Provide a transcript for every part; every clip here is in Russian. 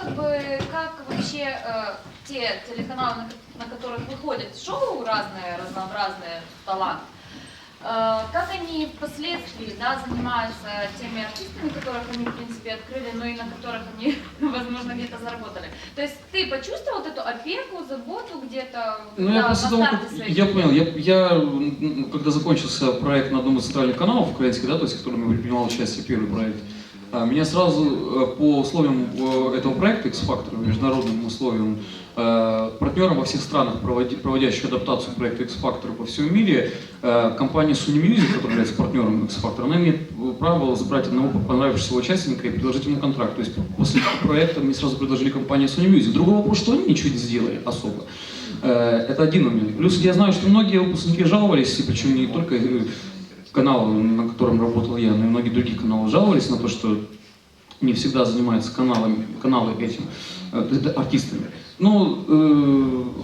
как бы, как вообще э, те телеканалы, на, на которых выходят шоу разные, разнообразные таланты, э, как они впоследствии да, занимаются теми артистами, которых они, в принципе, открыли, но и на которых они, возможно, где-то заработали. То есть ты почувствовал вот эту опеку, заботу где-то Ну, я да, после на старте своей я понял, я, я, когда закончился проект на одном из центральных каналов украинских, да, то есть, в котором я принимал участие, первый проект, меня сразу э, по условиям э, этого проекта, X-Factor, международным условиям, э, партнером во всех странах, проводящих адаптацию проекта X-Factor по всему мире, компания Sony Music, которая является партнером X-Factor, она имеет право забрать одного понравившегося участника и предложить ему контракт. То есть после проекта мне сразу предложили компания Sony Music. Другой вопрос, что они ничего не сделали особо. Это один момент. Плюс я знаю, что многие выпускники жаловались, и причем не только канал, на котором работал я, но и многие другие каналы жаловались на то, что не всегда занимаются каналами, каналы этим, э, артистами. Ну,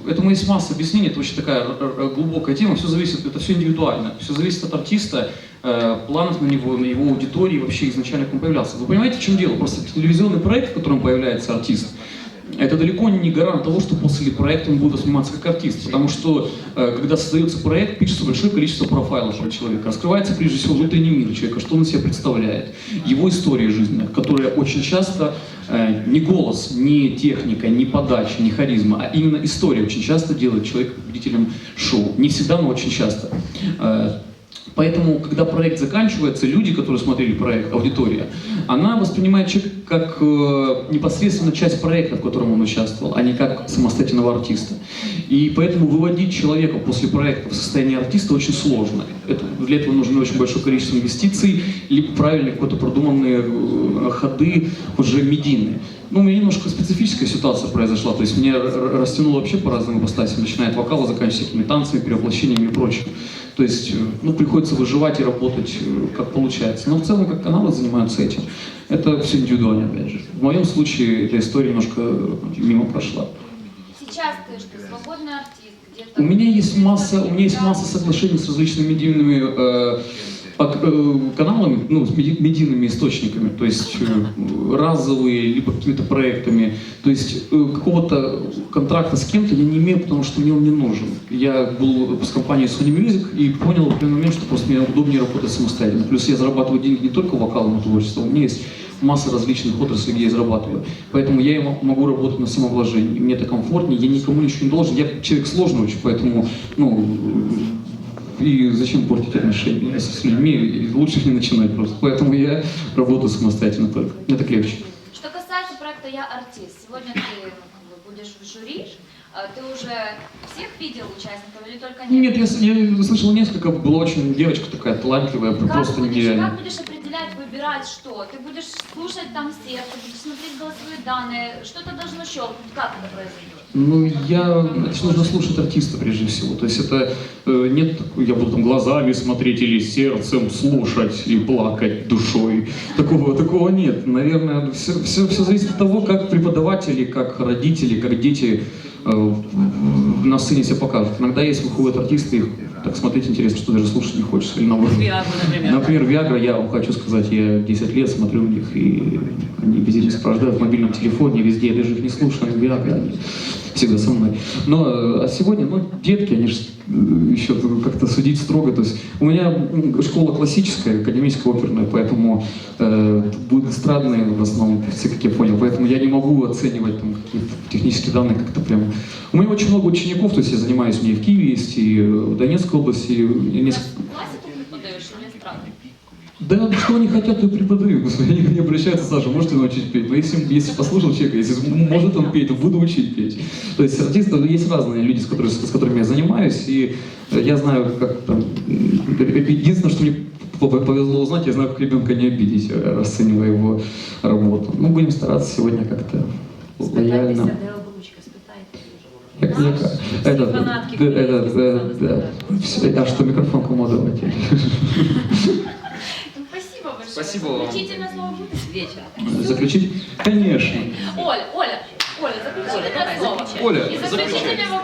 э, этому есть масса объяснений, это очень такая глубокая тема, все зависит, это все индивидуально, все зависит от артиста, э, планов на него, на его аудитории, вообще изначально, как он появлялся. Вы понимаете, в чем дело? Просто телевизионный проект, в котором появляется артист, это далеко не гарант того, что после проекта он будет восприниматься как артист. Потому что, э, когда создается проект, пишется большое количество профайлов про человека. Раскрывается, прежде всего, внутренний мир человека, что он себя представляет. Его история жизненная, которая очень часто э, не голос, не техника, не подача, не харизма, а именно история очень часто делает человека победителем шоу. Не всегда, но очень часто. Поэтому, когда проект заканчивается, люди, которые смотрели проект, аудитория, она воспринимает человека как э, непосредственно часть проекта, в котором он участвовал, а не как самостоятельного артиста. И поэтому выводить человека после проекта в состояние артиста очень сложно. Это, для этого нужно очень большое количество инвестиций, либо правильные какие-то продуманные э, ходы, уже медийные. Ну, у меня немножко специфическая ситуация произошла, то есть меня р- растянуло вообще по разным ипостасям, начиная от вокала, заканчивая всякими танцами, перевоплощениями и прочим. То есть, э, ну, приходится выживать и работать, э, как получается. Но в целом, как каналы занимаются этим, это все индивидуально, опять же. В моем случае эта история немножко э, мимо прошла. Сейчас ты что, свободный артист, где-то... У меня есть масса, у меня есть масса соглашений с различными медийными э, ак- э, каналами, ну, с меди- медийными источниками, то есть э, разовые, либо какими-то проектами. То есть э, какого-то контракта с кем-то я не имею, потому что мне он не нужен. Я был с компанией Sony Music и понял в определенный момент, что просто мне удобнее работать самостоятельно. Плюс я зарабатываю деньги не только вокалом и творчеством, у меня есть масса различных отраслей, где я зарабатываю. Поэтому я могу работать на самовложении. Мне это комфортнее, я никому ничего не должен. Я человек сложный очень, поэтому, ну, и зачем портить отношения с людьми, и лучше их не начинать просто. Поэтому я работаю самостоятельно только. Мне так легче. Что касается проекта «Я артист», сегодня ты ну, будешь в жюри. А Ты уже всех видел участников или только нет? Нет, я, я слышал несколько, была очень девочка такая талантливая, Как просто будешь, нереально. как будешь выбирать что? Ты будешь слушать там сердце, будешь смотреть голосовые данные, что-то должно щелкнуть. Как это произойдет? Ну, я, же нужно слушать артиста прежде всего. То есть это э, нет, я буду там глазами смотреть или сердцем слушать и плакать душой. Такого, такого нет. Наверное, все, все, все зависит от того, как преподаватели, как родители, как дети на сцене себя покажут. Иногда есть выходят артисты, их так смотреть интересно, что даже слушать не хочется. Или наоборот. Виагру, например. Например, Виагра, я вам хочу сказать, я 10 лет смотрю у них, и они везде не сопровождают в мобильном телефоне, везде, я даже их не слушаю, они Виагра, они всегда со мной. Но э, а сегодня, ну, детки, они же еще как-то судить строго. То есть у меня школа классическая, академическая, оперная, поэтому э, будут эстрадные в основном певцы, как я понял, поэтому я не могу оценивать там какие-то технические данные как-то прям. У меня очень много учеников, то есть я занимаюсь, у меня в Киеве есть, и в Донецкой области, и несколько классику преподаешь или эстраду? Да, что они хотят, то и преподаю. Господи, они ко мне обращаются, Саша, можете научить петь? Но если, если послушал человека, если может он петь, то буду учить петь. То есть артисты, есть разные люди, с которыми, с которыми я занимаюсь, и э, я знаю, как там... м, Единственное, что мне повезло узнать, я знаю, как ребенка не обидеть, э, расценивая его работу. Ну, будем стараться сегодня как-то лояльно. Как мне ка- этот, Фанатки э, этот, киевские э, сказали, да. Всё, А что, микрофон кому давать? Спасибо вам. Заключительное слово будет? Вечер. Заключить? Конечно. Оля, Оля, Оля, заключительное слово. Оля, И заключительный